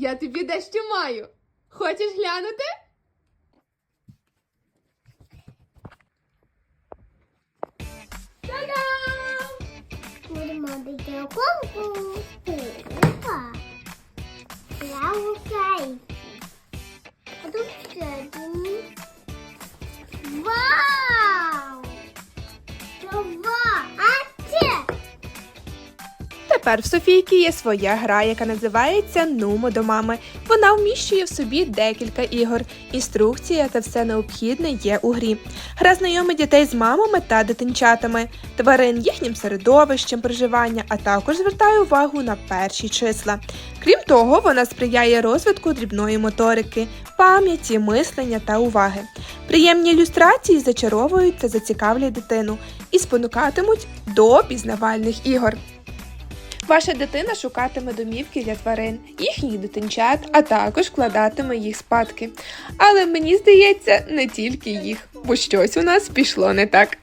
я тобі дещо маю. Хочеш глянути? Та-дам! Будемо робити рукавку. Опа. Я. А тут ще. Вау! Ова! Тепер в Софійки є своя гра, яка називається Нумо до мами. Вона вміщує в собі декілька ігор. Інструкція та все необхідне є у грі. Гра знайомить дітей з мамами та дитинчатами, тварин їхнім середовищем проживання, а також звертає увагу на перші числа. Крім того, вона сприяє розвитку дрібної моторики, пам'яті, мислення та уваги. Приємні ілюстрації зачаровують та зацікавлять дитину і спонукатимуть до пізнавальних ігор. Ваша дитина шукатиме домівки для тварин, їхніх дитинчат, а також вкладатиме їх спадки. Але мені здається, не тільки їх, бо щось у нас пішло не так.